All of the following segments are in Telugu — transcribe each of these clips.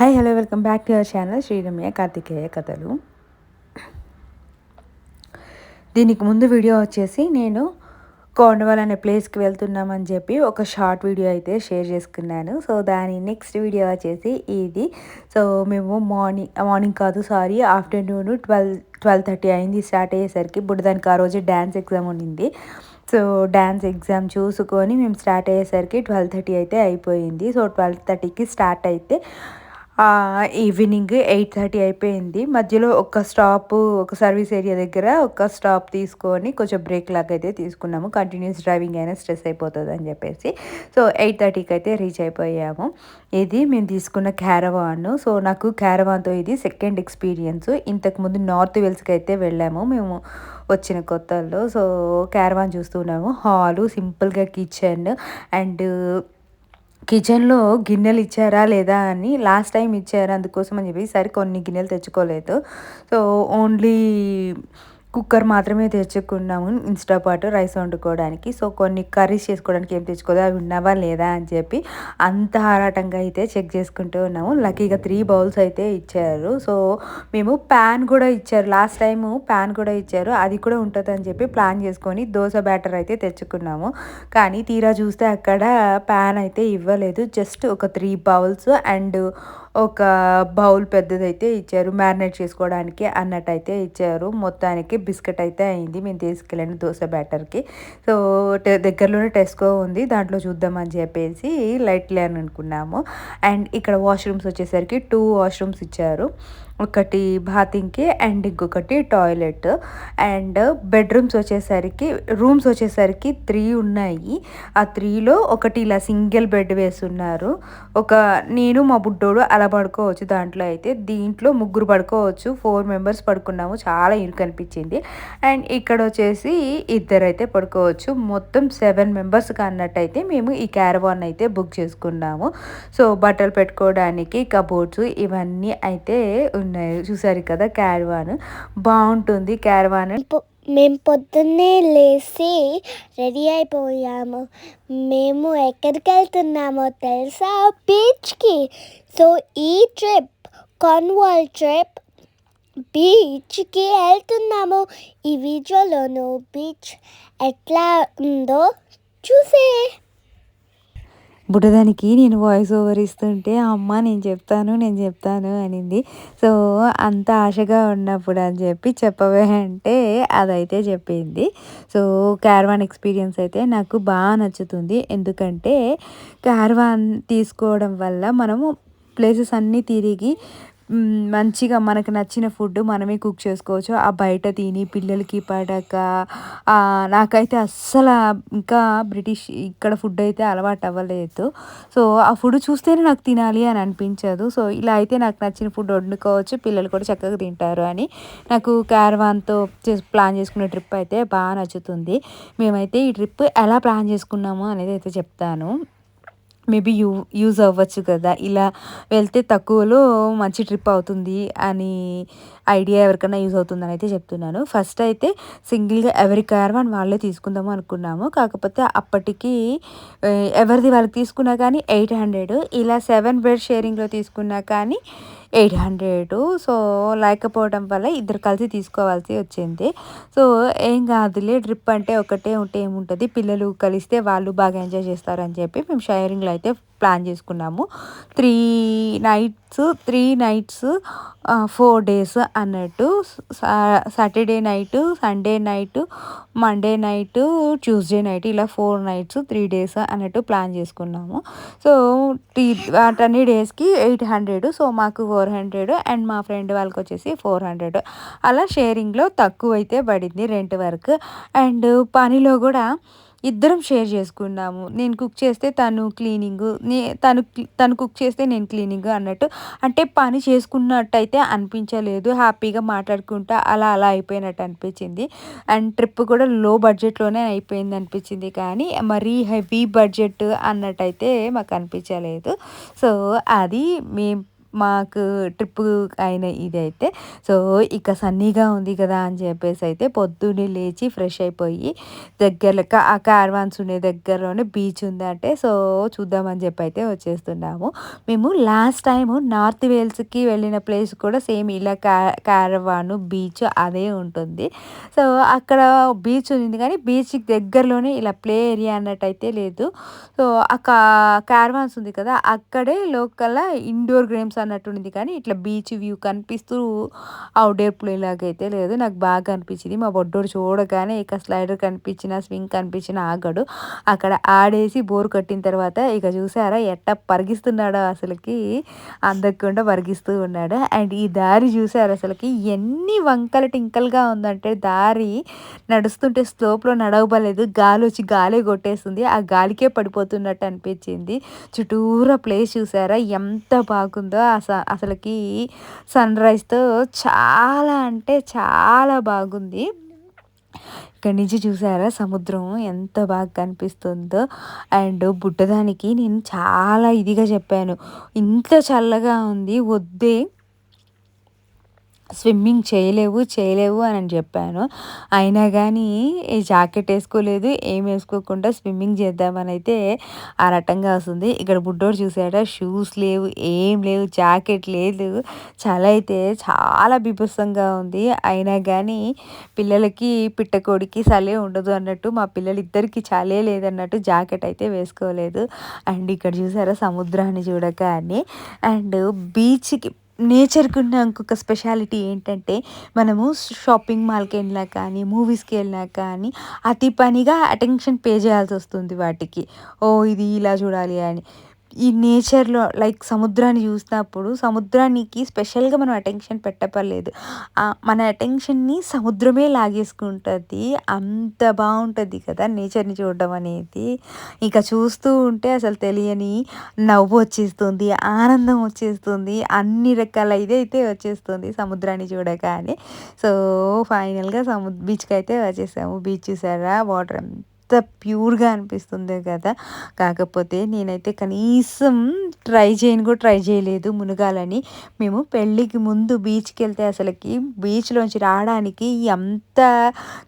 Hi hello welcome back to our channel Sriramya Karthikeya కథలు దీనికి ముందు వీడియో వచ్చేసి నేను కోండవల్ అనే ప్లేస్కి వెళ్తున్నామని చెప్పి ఒక షార్ట్ వీడియో అయితే షేర్ చేసుకున్నాను. సో దాని నెక్స్ట్ వీడియో వచ్చేసి ఇది. సో మేము మార్నింగ్ మార్నింగ్ uh, కాదు sorry afternoon twelve twelve thirty అయింది స్టార్ట్ అయ్యేసరికి. బుడదానికి ఆ రోజు డ్యాన్స్ ఎగ్జామ్ ఉండింది సో డ్యాన్స్ ఎగ్జామ్ చూసుకొని మేము స్టార్ట్ అయ్యేసరికి ట్వెల్వ్ థర్టీ అయితే అయిపోయింది. సో ట్వెల్వ్ థర్టీకి స్టార్ట్ అయితే ఈవినింగ్ ఎయిట్ థర్టీ అయిపోయింది. మధ్యలో ఒక స్టాప్ ఒక సర్వీస్ ఏరియా దగ్గర ఒక స్టాప్ తీసుకొని కొంచెం బ్రేక్ లాగా అయితే తీసుకున్నాము. కంటిన్యూస్ డ్రైవింగ్ అయినా స్ట్రెస్ అయిపోతుంది అని చెప్పేసి. సో ఎయిట్ థర్టీకి అయితే రీచ్ అయిపోయాము. ఇది మేము తీసుకున్న క్యారవాన్ సో నాకు క్యారవాన్తో ఇది సెకండ్ ఎక్స్పీరియన్స్ ఇంతకుముందు నార్త్ వెల్స్కి అయితే వెళ్ళాము. మేము వచ్చిన కొత్తల్లో. సో క్యారవాన్ చూస్తున్నాము హాలు సింపుల్గా కిచెన్ అండ్ కిచెన్లో గిన్నెలు ఇచ్చారా లేదా అని లాస్ట్ టైం ఇచ్చారు అందుకోసం అని చెప్పి సరే కొన్ని గిన్నెలు తెచ్చుకోలేదు. సో ఓన్లీ కుక్కర్ మాత్రమే తెచ్చుకున్నాము ఇన్స్టా పాటు రైస్ వండుకోవడానికి. సో కొన్ని కర్రీస్ చేసుకోవడానికి ఏం తెచ్చుకోదా అవి ఉన్నావా లేదా అని చెప్పి అంత ఆరాటంగా అయితే చెక్ చేసుకుంటూ ఉన్నాము. లక్కీగా త్రీ బౌల్స్ అయితే ఇచ్చారు. సో మేము ప్యాన్ కూడా ఇచ్చారు. లాస్ట్ టైము ప్యాన్ కూడా ఇచ్చారు. అది కూడా ఉంటుంది అని చెప్పి ప్లాన్ చేసుకొని దోశ బ్యాటర్ అయితే తెచ్చుకున్నాము. కానీ తీరా చూస్తే అక్కడ ప్యాన్ అయితే ఇవ్వలేదు. జస్ట్ ఒక త్రీ బౌల్స్ అండ్ ఒక బౌల్ పెద్దదైతే ఇచ్చారు మ్యారినేట్ చేసుకోవడానికి అన్నట్టయితే ఇచ్చారు. మొత్తానికి బిస్కెట్ అయితే అయింది. మేము తీసుకెళ్ళండి దోశ బ్యాటర్కి. సో దగ్గరలోనే టెస్కో ఉంది. దాంట్లో చూద్దామని చెప్పేసి లైట్ అని అనుకున్నాము. అండ్ ఇక్కడ వాష్రూమ్స్ వచ్చేసరికి టూ వాష్రూమ్స్ ఇచ్చారు. ఒకటి బాతింగ్కి అండ్ ఇంకొకటి టాయిలెట్. అండ్ బెడ్రూమ్స్ వచ్చేసరికి రూమ్స్ వచ్చేసరికి త్రీ ఉన్నాయి. ఆ త్రీలో ఒకటి ఇలా సింగిల్ బెడ్ వేస్తున్నారు ఒక నేను మా బుడ్డోడు అలా పడుకోవచ్చు దాంట్లో అయితే. దీంట్లో ముగ్గురు పడుకోవచ్చు. ఫోర్ మెంబర్స్ పడుకున్నాము. చాలా ఇరుకు అనిపించింది. అండ్ ఇక్కడ వచ్చేసి ఇద్దరు అయితే పడుకోవచ్చు. మొత్తం సెవెన్ మెంబర్స్కి అన్నట్టయితే మేము ఈ క్యారవాన్ అయితే బుక్ చేసుకున్నాము. సో బట్టలు పెట్టుకోవడానికి కబోర్డ్స్ ఇవన్నీ అయితే ఉన్నాయి. చూసారు కదా క్యారవాన్ బాగుంటుంది క్యారవాన్ మేము పొద్దున్నే లేచి రెడీ అయిపోయాము. మేము ఎక్కడికి వెళ్తున్నామో తెలుసా? బీచ్కి సో ఈ ట్రిప్ కాన్వాల్ ట్రిప్ బీచ్కి వెళ్తున్నాము. ఈ వీడియోలోను బీచ్ ఎట్లా ఉందో చూసే. బుడ్డదానికి నేను వాయిస్ ఓవర్ ఇస్తుంటే అమ్మ నేను చెప్తాను నేను చెప్తాను అనింది. సో అంత ఆశగా ఉన్నప్పుడు అని చెప్పి చెప్పవే అంటే అదైతే చెప్పింది. సో క్యార్వాన్ ఎక్స్పీరియన్స్ అయితే నాకు బాగా నచ్చుతుంది. ఎందుకంటే క్యార్వాన్ తీసుకోవడం వల్ల మనము ప్లేసెస్ అన్నీ తిరిగి మంచిగా మనకు నచ్చిన ఫుడ్ మనమే కుక్ చేసుకోవచ్చు. ఆ బయట తిని పిల్లలకి పడక నాకైతే అస్సలు ఇంకా బ్రిటిష్ ఇక్కడ ఫుడ్ అయితే అలవాటు అవ్వలేదు. సో ఆ ఫుడ్ చూస్తేనే నాకు తినాలి అని అనిపించదు. సో ఇలా అయితే నాకు నచ్చిన ఫుడ్ వండుకోవచ్చు. పిల్లలు కూడా చక్కగా తింటారు అని నాకు క్యారవాన్తో ప్లాన్ చేసుకునే ట్రిప్ అయితే బాగా నచ్చుతుంది. మేమైతే ఈ ట్రిప్ ఎలా ప్లాన్ చేసుకున్నాము అనేది అయితే చెప్తాను. మేబీ యూ యూజ్ అవ్వచ్చు కదా. ఇలా వెళ్తే తక్కువలో మంచి ట్రిప్ అవుతుంది అని ఐడియా ఎవరికైనా యూజ్ అవుతుందని అయితే చెప్తున్నాను. ఫస్ట్ అయితే సింగిల్గా ఎవరి క్యారవాన్ వాళ్ళే తీసుకుందాము అనుకున్నాము. కాకపోతే అప్పటికి ఎవరిది వాళ్ళకి తీసుకున్నా కానీ ఎయిట్ హండ్రెడ్ ఇలా సెవెన్ బెడ్ షేరింగ్లో తీసుకున్నా కానీ ఎయిట్ హండ్రెడ్. సో లేకపోవడం వల్ల ఇద్దరు కలిసి తీసుకోవాల్సి వచ్చింది. సో ఏం కాదులే ట్రిప్ అంటే ఒకటే ఉంటే ఏముంటుంది. పిల్లలు కలిస్తే వాళ్ళు బాగా ఎంజాయ్ చేస్తారని చెప్పి మేము షేరింగ్లో అయితే ప్లాన్ చేసుకున్నాము. Three nights three nights four days అన్నట్టు Saturday night Sunday night Monday night Tuesday night ఇలా ఫోర్ నైట్స్ త్రీ డేస్ అన్నట్టు ప్లాన్ చేసుకున్నాము. సో త్రీ వాటన్ని డేస్కి ఎయిట్ హండ్రెడ్ సో మాకు ఫోర్ హండ్రెడ్ అండ్ మా ఫ్రెండ్ వాళ్ళకి వచ్చేసి ఫోర్ హండ్రెడ్. అలా షేరింగ్లో తక్కువ అయితే పడింది రెంట్ వర్క్. అండ్ పనిలో కూడా ఇద్దరం షేర్ చేసుకున్నాము. నేను కుక్ చేస్తే తను క్లీనింగ్ నే తను తను కుక్ చేస్తే నేను క్లీనింగ్ అన్నట్టు. అంటే పని చేసుకున్నట్టయితే అనిపించలేదు. హ్యాపీగా మాట్లాడుకుంటా అలా అలా అయిపోయినట్టు అనిపించింది. అండ్ ట్రిప్ కూడా లో బడ్జెట్లోనే అయిపోయింది అనిపించింది. కానీ మరీ హెవీ బడ్జెట్ అన్నట్టయితే మాకు అనిపించలేదు. సో అది మేము మాకు ట్రిప్ అయిన ఇదైతే. సో ఇక సన్నీగా ఉంది కదా అని చెప్పేసి అయితే పొద్దున్నే లేచి ఫ్రెష్ అయిపోయి దగ్గరలో ఆ కార్వాన్స్ ఉండే దగ్గరలోనే బీచ్ ఉందంటే. సో చూద్దామని చెప్పి అయితే వచ్చేస్తున్నాము. మేము లాస్ట్ టైము నార్త్ వేల్స్కి వెళ్ళిన ప్లేస్ కూడా సేమ్ ఇలా కా కారవాను బీచ్ అదే ఉంటుంది. సో అక్కడ బీచ్ ఉంది కానీ బీచ్కి దగ్గరలోనే ఇలా ప్లే ఏరియా అన్నట్టు అయితే లేదు. సో ఆ కార్వాన్స్ ఉంది కదా అక్కడే లోకల్ ఇండోర్ గేమ్స్ అన్నట్టు ఉంది కానీ ఇట్లా బీచ్ వ్యూ కనిపిస్తూ అవుట్డోర్ ప్లే అయితే లేదు. నాకు బాగా అనిపించింది. మా బొడ్డోడు చూడగానే ఇక స్లైడర్ కనిపించిన స్వింగ్ కనిపించిన ఆగడు. అక్కడ ఆడేసి బోర్ కట్టిన తర్వాత ఇక చూసారా ఎట్ట పరిగిస్తున్నాడో అసలుకి. అందకుండా పరిగిస్తూ ఉన్నాడు. అండ్ ఈ దారి చూసారు అసలుకి? ఎన్ని వంకలు టింకలుగా ఉందంటే దారి నడుస్తుంటే స్లోప్లో నడవబలేదు గాలి వచ్చి గాలే కొట్టేస్తుంది. ఆ గాలికే పడిపోతున్నట్టు అనిపించింది. చుట్టూరా ప్లేస్ చూసారా? ఎంత బాగుందో. అసలుకి సన్ రైజ్తో చాలా అంటే చాలా బాగుంది. ఇక్కడి నుంచి చూసారా సముద్రం ఎంత బాగా కనిపిస్తుందో. అండ్ బుట్టదానికి నేను చాలా ఇదిగా చెప్పాను. ఇంత చల్లగా ఉంది వద్దే స్విమ్మింగ్ చేయలేవు చేయలేవు అని చెప్పాను. అయినా కానీ ఈ జాకెట్ వేసుకోలేదు ఏం వేసుకోకుండా స్విమ్మింగ్ చేద్దామని అయితే ఆ రకంగా వస్తుంది. ఇక్కడ బుడ్డోడు చూసాడా షూస్ లేవు ఏం లేవు జాకెట్ లేదు. చాలా అయితే చాలా బిభత్సంగా ఉంది. అయినా కానీ పిల్లలకి పిట్టకోడికి చలే ఉండదు అన్నట్టు మా పిల్లలు ఇద్దరికి చలే లేదన్నట్టు జాకెట్ అయితే వేసుకోలేదు. అండ్ ఇక్కడ చూసారా సముద్రాన్ని చూడగానే? అండ్ బీచ్కి నేచర్కి ఉన్న ఇంకొక స్పెషాలిటీ ఏంటంటే మనము షాపింగ్ మాల్కి వెళ్ళినా కానీ మూవీస్కి వెళ్ళినా కానీ అతి పనిగా అటెన్షన్ పే చేయాల్సి వస్తుంది వాటికి. ఓ ఇది ఇలా చూడాలి అని. ఈ నేచర్లో లైక్ సముద్రాన్ని చూసినప్పుడు సముద్రానికి స్పెషల్గా మనం అటెన్షన్ పెట్టపర్లేదు. మన అటెన్షన్ని సముద్రమే లాగేసుకుంటుంది. అంత బాగుంటుంది కదా నేచర్ని చూడడం అనేది. ఇంకా చూస్తూ ఉంటే అసలు తెలియని నవ్వు వచ్చేస్తుంది ఆనందం వచ్చేస్తుంది అన్ని రకాల ఇదైతే వచ్చేస్తుంది సముద్రాన్ని చూడగానే. సో ఫైనల్గా సము బీచ్కి అయితే వచ్చేసాము. బీచ్ చూసారా? వాటర్ ఎంత ప్యూర్గా అనిపిస్తుంది కదా. కాకపోతే నేనైతే కనీసం ట్రై చేయను కూడా ట్రై చేయలేదు మునగాలని. మేము పెళ్ళికి ముందు బీచ్కి వెళ్తే అసలుకి బీచ్లోంచి రావడానికి ఎంత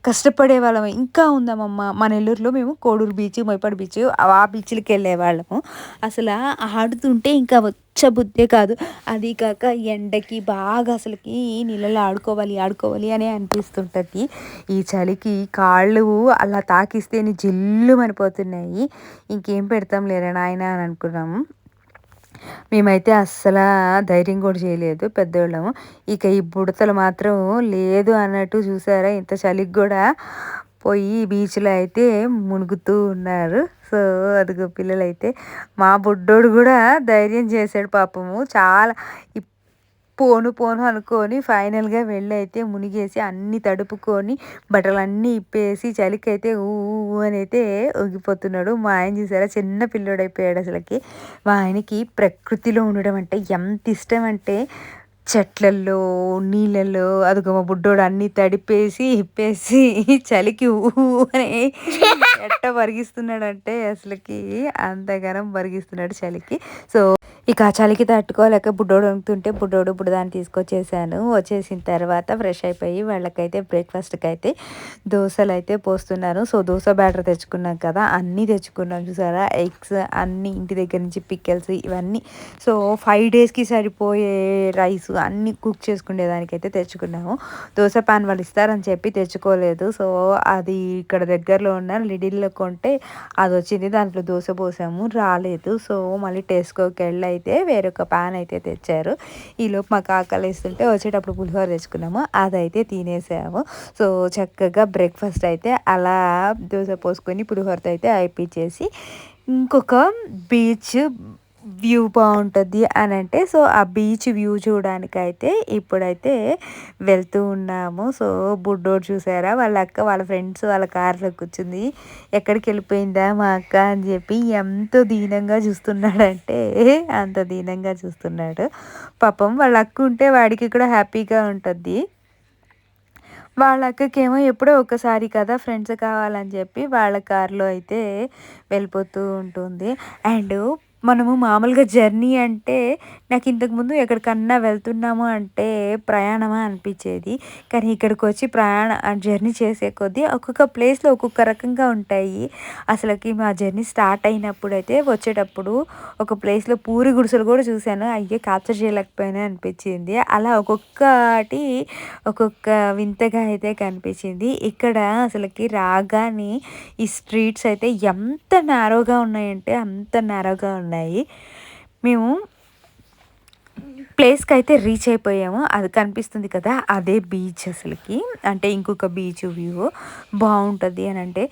కష్టపడే వాళ్ళం. ఇంకా ఉందామమ్మ మా నెల్లూరులో మేము కోడూరు బీచ్ మైపాడు బీచ్ ఆ బీచ్లకి వెళ్ళే వాళ్ళము అసలు ఆడుతుంటే ఇంకా బుద్ధే కాదు. అది కాక ఎండకి బాగా అసలుకి నీళ్ళలో ఆడుకోవాలి ఆడుకోవాలి అని అనిపిస్తుంటుంది. ఈ చలికి కాళ్ళు అలా తాకిస్తేనే జిల్లు మనిపోతున్నాయి ఇంకేం పెడతాం లేరా నాయన అని అనుకున్నాము మేమైతే అస్సలు ధైర్యం కూడా చేయలేదు పెద్దోళ్ళము. ఇక ఈ బుడతలు మాత్రం లేదు అన్నట్టు చూసారా? ఇంత చలికి కూడా పోయి బీచ్లో అయితే మునుగుతూ ఉన్నారు. సో అదిగో పిల్లలైతే మా బుడ్డోడు కూడా ధైర్యం చేశాడు పాపము. చాలా పోను పోను అనుకొని ఫైనల్గా వెళ్ళి అయితే మునిగేసి అన్ని తడుపుకొని బట్టలన్నీ ఇప్పేసి చలికి అయితే ఊ అని అయితే ఊగిపోతున్నాడు మా ఆయన చూసారా? చిన్న పిల్లోడైపోయాడు అసలుకి. మా ఆయనకి ప్రకృతిలో ఉండడం అంటే ఎంత ఇష్టం అంటే చెట్లల్లో నీళ్ళల్లో అదిగో మా బుడ్డోడు అన్ని తడిపేసి ఇప్పేసి చలికి ఊ అని ఎట్ట పరిగిస్తున్నాడంటే అసలుకి అంతగానం వరిగిస్తున్నాడు చలికి. సో ఇక చలికి తట్టుకోలేక బుడ్డోడు వంగుతుంటే బుడ్డోడు బుడ్డదాన్ని తీసుకొచ్చేసాను. వచ్చేసిన తర్వాత ఫ్రెష్ అయిపోయి వాళ్ళకైతే బ్రేక్ఫాస్ట్కి అయితే దోశలు అయితే పోస్తున్నాను సో దోశ బ్యాటర్ తెచ్చుకున్నాం కదా అన్నీ తెచ్చుకున్నాం చూసారా? ఎగ్స్ అన్నీ ఇంటి దగ్గర నుంచి పిక్కల్స్ ఇవన్నీ. సో ఫైవ్ డేస్కి సరిపోయే రైస్ అన్నీ కుక్ చేసుకునేదానికైతే తెచ్చుకున్నాము. దోశ పాన్ వాళ్ళు ఇస్తారని చెప్పి తెచ్చుకోలేదు. సో అది ఇక్కడ దగ్గరలో ఉన్న లిడిల్లో కొంటే అది వచ్చింది దాంట్లో దోశ పోసాము. రాలేదు. సో మళ్ళీ టెస్కోకి వెళ్ళి అయితే వేరొక పాన్ అయితే తెచ్చారు. ఈలోపు మాకు ఆకలి వేస్తుంటే వచ్చేటప్పుడు పులిహోర తెచ్చుకున్నాము. అదైతే తినేసాము. సో చక్కగా బ్రేక్ఫాస్ట్ అయితే అలా దోశ పోసుకొని పులిహోరతో అయితే అయిపించేసి ఇంకొక బీచ్ వ్యూ బాగుంటుంది అని అంటే సో ఆ బీచ్ వ్యూ చూడడానికైతే ఇప్పుడైతే వెళ్తూ ఉన్నాము. సో బుడ్డోడు చూసారా? వాళ్ళ అక్క వాళ్ళ ఫ్రెండ్స్ వాళ్ళ కార్లో కూర్చుంది. ఎక్కడికి వెళ్ళిపోయిందా మా అక్క అని చెప్పి ఎంత దీనంగా చూస్తున్నాడంటే అంత దీనంగా చూస్తున్నాడు. పాపం వాళ్ళ అక్క ఉంటే వాడికి కూడా హ్యాపీగా ఉంటుంది. వాళ్ళ అక్కకేమో ఎప్పుడో ఒకసారి కదా ఫ్రెండ్స్ కావాలని చెప్పి వాళ్ళ కార్లో అయితే వెళ్ళిపోతూ ఉంటుంది. అండ్ మనము మామూలుగా జర్నీ అంటే నాకు ఇంతకుముందు ఎక్కడికన్నా వెళ్తున్నాము అంటే ప్రయాణమా అనిపించేది. కానీ ఇక్కడికి వచ్చి ప్రయాణ జర్నీ చేసే కొద్దీ ఒక్కొక్క ప్లేస్లో ఒక్కొక్క రకంగా ఉంటాయి. అసలుకి మా జర్నీ స్టార్ట్ అయినప్పుడు అయితే వచ్చేటప్పుడు ఒక ప్లేస్లో పూరి గుడిసెలు కూడా చూశాను. అయ్యే క్యాప్చర్ చేయలేకపోయినా అనిపించింది. అలా ఒక్కొక్కటి ఒక్కొక్క వింతగా అయితే కనిపించింది. ఇక్కడ అసలుకి రాగానే ఈ స్ట్రీట్స్ అయితే ఎంత నేరోగా ఉన్నాయంటే అంత నేరోగా ఉన్నాయి మేము ప్లేస్కి అయితే రీచ్ అయిపోయాము. అది కనిపిస్తుంది కదా అదే బీచ్ అసలుకి. అంటే ఇంకొక బీచ్ వ్యూ బాగుంటుంది అని అంటే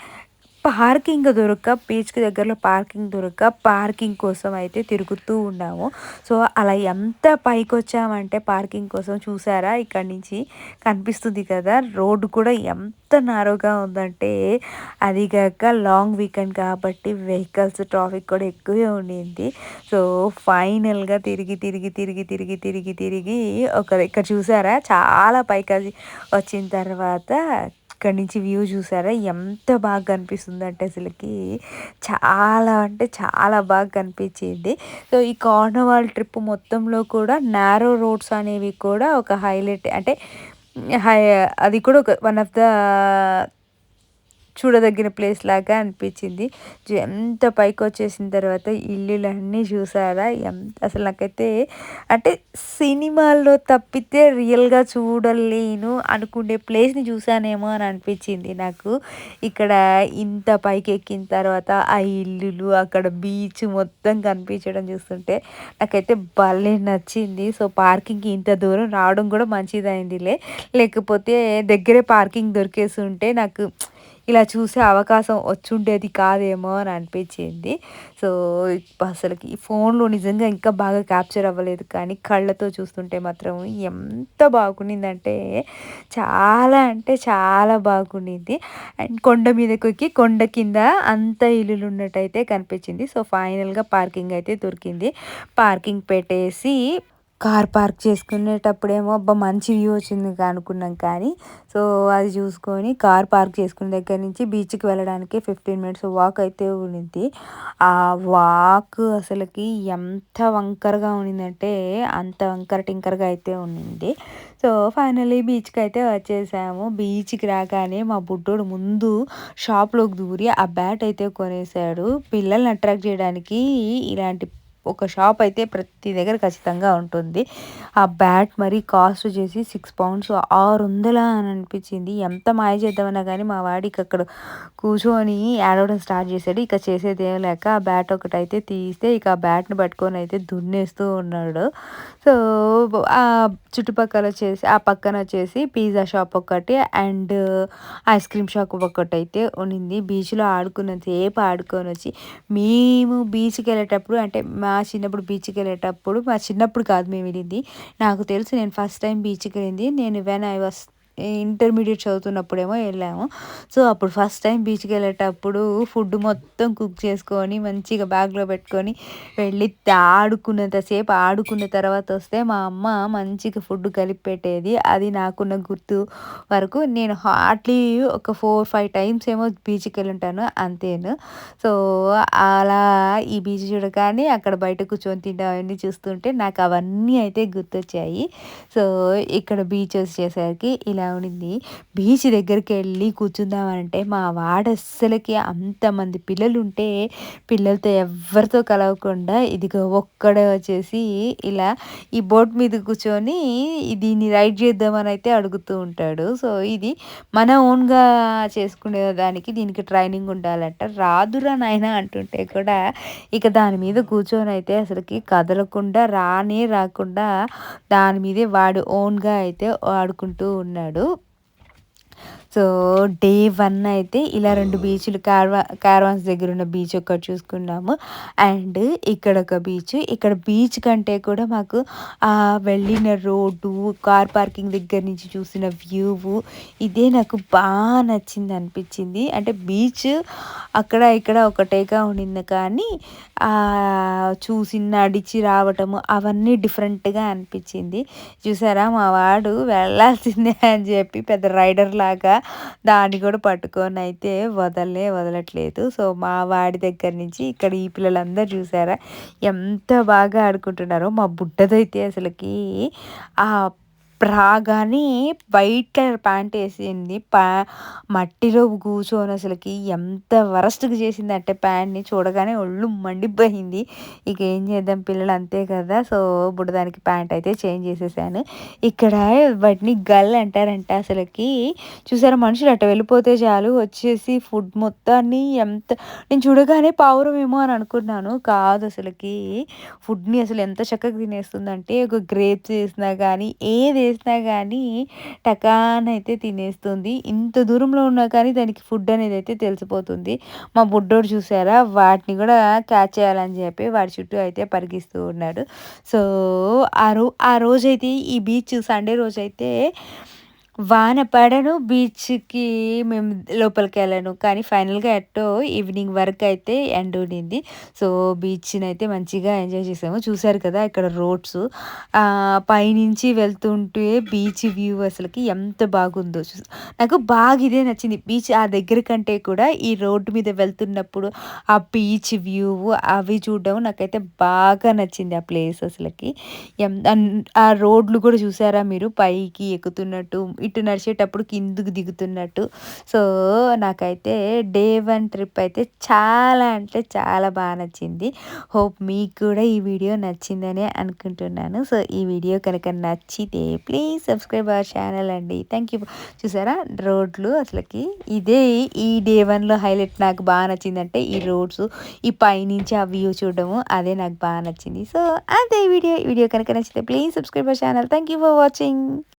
పార్కింగ్ దొరక్క బీచ్కి దగ్గరలో పార్కింగ్ దొరక్క పార్కింగ్ కోసం అయితే తిరుగుతూ ఉన్నాము. సో అలా ఎంత పైకి వచ్చామంటే పార్కింగ్ కోసం చూసారా? ఇక్కడ నుంచి కనిపిస్తుంది కదా రోడ్డు కూడా ఎంత నారోగా ఉందంటే అది కాక లాంగ్ వీకెండ్ కాబట్టి వెహికల్స్ ట్రాఫిక్ కూడా ఎక్కువే ఉండింది. సో ఫైనల్గా తిరిగి తిరిగి తిరిగి తిరిగి తిరిగి తిరిగి ఒక ఇక్కడ చూసారా? చాలా పైకి వచ్చిన తర్వాత ఇక్కడ నుంచి వ్యూ చూసారా? ఎంత బాగా కనిపిస్తుంది అంటే అసలుకి. చాలా అంటే చాలా బాగా కనిపించింది. సో ఈ కార్నవాల్ ట్రిప్ మొత్తంలో కూడా నారో రోడ్స్ అనేవి కూడా ఒక హైలైట్ అంటే హై అది కూడా ఒక వన్ ఆఫ్ ద చూడదగిన ప్లేస్ లాగా అనిపించింది. ఎంత పైకి వచ్చేసిన తర్వాత ఇల్లులన్నీ చూసారా? ఎంత అసలు నాకైతే అంటే సినిమాల్లో తప్పితే రియల్గా చూడలేను అనుకునే ప్లేస్ని చూసానేమో అని అనిపించింది నాకు. ఇక్కడ ఇంత పైకి ఎక్కిన తర్వాత ఆ ఇల్లులు అక్కడ బీచ్ మొత్తం కనిపించడం చూస్తుంటే నాకైతే భలే నచ్చింది. సో పార్కింగ్కి ఇంత దూరం రావడం కూడా మంచిదైందిలే. లేకపోతే దగ్గరే పార్కింగ్ దొరికేసి ఉంటే నాకు ఇలా చూసే అవకాశం వచ్చుండేది కాదేమో అని అనిపించింది. సో అసలుకి ఈ ఫోన్లో నిజంగా ఇంకా బాగా క్యాప్చర్ అవ్వలేదు. కానీ కళ్ళతో చూస్తుంటే మాత్రం ఎంత బాగుండిందంటే చాలా అంటే చాలా బాగుండింది. అండ్ కొండ మీదకి ఎక్కి కొండ కింద అంత ఇల్లులు ఉన్నట్టయితే కనిపించింది. సో ఫైనల్గా పార్కింగ్ అయితే దొరికింది. పార్కింగ్ పెట్టేసి కార్ పార్క్ చేసుకునేటప్పుడేమో అబ్బా మంచి వ్యూ వచ్చింది అనుకున్నాం కానీ సో అది చూసుకొని కార్ పార్క్ చేసుకున్న దగ్గర నుంచి బీచ్కి వెళ్ళడానికి ఫిఫ్టీన్ మినిట్స్ వాక్ అయితే ఉండింది. ఆ వాక్ అసలుకి ఎంత వంకరగా ఉండిందంటే అంత వంకర టింకరగా అయితే ఉండింది. సో ఫైనలీ బీచ్కి అయితే వచ్చేసాము. బీచ్కి రాగానే మా బుడ్డోడు ముందు షాప్లోకి దూరి ఆ బ్యాట్ అయితే కొనేసాడు. పిల్లల్ని అట్రాక్ట్ చేయడానికి ఇలాంటి ఒక షాప్ అయితే ప్రతి దగ్గర ఖచ్చితంగా ఉంటుంది. ఆ బ్యాట్ మరి కాస్ట్ వచ్చేసి సిక్స్ పౌండ్స్ ఆరు వందల అని అనిపించింది. ఎంత మాయ చేద్దామన్నా కానీ మా వాడికి అక్కడ కూర్చొని ఏడవడం స్టార్ట్ చేశాడు. ఇక చేసేది ఏం లేక ఆ బ్యాట్ ఒకటి అయితే తీస్తే ఇక ఆ బ్యాట్ని పట్టుకొని అయితే దున్నేస్తూ ఉన్నాడు. సో ఆ చుట్టుపక్కల వచ్చేసి ఆ పక్కన వచ్చేసి పిజ్జా షాప్ ఒకటి అండ్ ఐస్ క్రీమ్ షాప్ ఒకటి అయితే ఉన్నింది. బీచ్లో ఆడుకున్నంతసేపు ఆడుకొని వచ్చి మేము బీచ్కి వెళ్ళేటప్పుడు అంటే మా చిన్నప్పుడు బీచ్కి వెళ్ళేటప్పుడు మా చిన్నప్పుడు కాదు మేము వెళ్ళింది. నాకు తెలుసు నేను ఫస్ట్ టైం బీచ్కి వెళ్ళింది నేను వెన్ ఐ వాస్ ఇంటర్మీడియట్ చదువుతున్నప్పుడేమో వెళ్ళాము. సో అప్పుడు ఫస్ట్ టైం బీచ్కి వెళ్ళేటప్పుడు ఫుడ్ మొత్తం కుక్ చేసుకొని మంచిగా బ్యాగ్లో పెట్టుకొని వెళ్ళి ఆడుకున్నంతసేపు ఆడుకున్న తర్వాత వస్తే మా అమ్మ మంచిగా ఫుడ్ కలిపి పెట్టేది. అది నాకున్న గుర్తు వరకు నేను హార్డ్లీ ఒక ఫోర్ ఫైవ్ టైమ్స్ ఏమో బీచ్కి వెళ్ళి ఉంటాను అంతేను. సో అలా ఈ బీచ్ చూడగానే అక్కడ బయట కూర్చొని తినడం అవన్నీ చూస్తుంటే నాకు అవన్నీ అయితే గుర్తొచ్చాయి. సో ఇక్కడ బీచ్ వచ్చేసరికి ఇలా ఉండింది బీచ్ దగ్గరికి వెళ్ళి కూర్చుందామంటే మా వాడ అస్సలకి అంతమంది పిల్లలు ఉంటే పిల్లలతో ఎవరితో కలవకుండా ఇదిగో ఒక్కడే వచ్చేసి ఇలా ఈ బోట్ మీద కూర్చొని దీన్ని రైడ్ చేద్దామని అయితే అడుగుతూ ఉంటాడు. సో ఇది మన ఓన్గా చేసుకునే దానికి దీనికి ట్రైనింగ్ ఉండాలంట. రాదురా నాయన అంటుంటే కూడా ఇక దాని మీద కూర్చొని అయితే అసలుకి కదలకుండా రానే రాకుండా దాని మీదే వాడు ఓన్గా అయితే ఆడుకుంటూ ఉన్నాడు. చేశాడు సో డే వన్ అయితే ఇలా రెండు బీచ్లు కార్వా కార్వాన్స్ దగ్గర ఉన్న బీచ్ ఒకటి చూసుకున్నాము అండ్ ఇక్కడ ఒక బీచ్. ఇక్కడ బీచ్ కంటే కూడా మాకు ఆ వెళ్ళిన రోడ్డు కార్ పార్కింగ్ దగ్గర నుంచి చూసిన వ్యూ ఇదే నాకు బాగా నచ్చింది అనిపించింది. అంటే బీచ్ అక్కడ ఇక్కడ ఒకటేగా ఉండింది కానీ ఆ చూసి నడిచి రావటము అవన్నీ డిఫరెంట్గా అనిపించింది. చూసారా మా వాడు వెళ్ళాల్సిందే అని చెప్పి పెద్ద రైడర్ లాగా దాన్ని కూడా పట్టుకొని అయితే వదలనే వదలట్లేదు. సో మా వాడి దగ్గర నుంచి ఇక్కడ ఈ పిల్లలందరూ చూసారా? ఎంత బాగా ఆడుకుంటున్నారో మా బుడ్డదైతే అసలుకి ఆ రాగానే వైట్ కలర్ ప్యాంట్ వేసింది. ప్యా మట్టిలో కూర్చొని అసలుకి ఎంత వరస్ట్గా చేసింది అంటే ప్యాంట్ని చూడగానే ఒళ్ళు మండిపోయింది. ఇక ఏం చేద్దాం పిల్లలు అంతే కదా సో ఇప్పుడు దానికి ప్యాంట్ అయితే చేంజ్ చేసేసాను. ఇక్కడ వాటిని గల్ అంటారంట అసలుకి. చూసారా మనుషులు అట్ట వెళ్ళిపోతే చాలు వచ్చేసి ఫుడ్ మొత్తాన్ని ఎంత నేను చూడగానే పావురమేమో అని అనుకున్నాను. కాదు అసలుకి ఫుడ్ని అసలు ఎంత చక్కగా తినేస్తుందంటే ఒక గ్రేప్స్ వేసినా కానీ ఏది చేసినా కానీ టకానైతే తినేస్తుంది. ఇంత దూరంలో ఉన్నా కానీ దానికి ఫుడ్ అనేది అయితే తెలిసిపోతుంది. మా బుడ్డోడు చూసారా? వాటిని కూడా క్యాచ్ చేయాలని చెప్పి వాడి చుట్టూ అయితే పరిగిస్తూ ఉన్నాడు. సో ఆ రో ఆ రోజైతే ఈ బీచ్ సండే రోజైతే వాన పడను బీచ్కి మేము లోపలికి వెళ్ళాను కానీ ఫైనల్గా ఎట్టో ఈవినింగ్ వరకు అయితే ఎండ్ ఉండింది. సో బీచ్ని అయితే మంచిగా ఎంజాయ్ చేసాము. చూసారు కదా ఇక్కడ రోడ్స్. పైనుంచి వెళ్తుంటే బీచ్ వ్యూ అసలుకి ఎంత బాగుందో. చూ నాకు బాగా ఇదే నచ్చింది. బీచ్ ఆ దగ్గర కంటే కూడా ఈ రోడ్డు మీద వెళ్తున్నప్పుడు ఆ బీచ్ వ్యూ అవి చూడడం నాకైతే బాగా నచ్చింది ఆ ప్లేస్ అసలుకి. ఎం- ఆ రోడ్లు కూడా చూసారా మీరు? పైకి ఎక్కుతున్నట్టు ఇటు నడిచేటప్పుడు కిందకు దిగుతున్నట్టు. సో నాకైతే డే వన్ ట్రిప్ అయితే చాలా అంటే చాలా బాగా నచ్చింది. హోప్ మీకు కూడా ఈ వీడియో నచ్చిందనే అనుకుంటున్నాను. సో ఈ వీడియో కనుక నచ్చితే ప్లీజ్ సబ్స్క్రైబ్ అవర్ ఛానల్ అండి. Thank you. చూసారా? రోడ్లు అసలుకి ఇదే ఈ డే వన్లో హైలైట్ నాకు బాగా నచ్చిందంటే ఈ రోడ్స్ ఈ పైనుంచి ఆ వ్యూ చూడడము అదే నాకు బాగా నచ్చింది. సో అదే వీడియో. వీడియో కనుక నచ్చితే please subscribe our channel. Thank you for watching.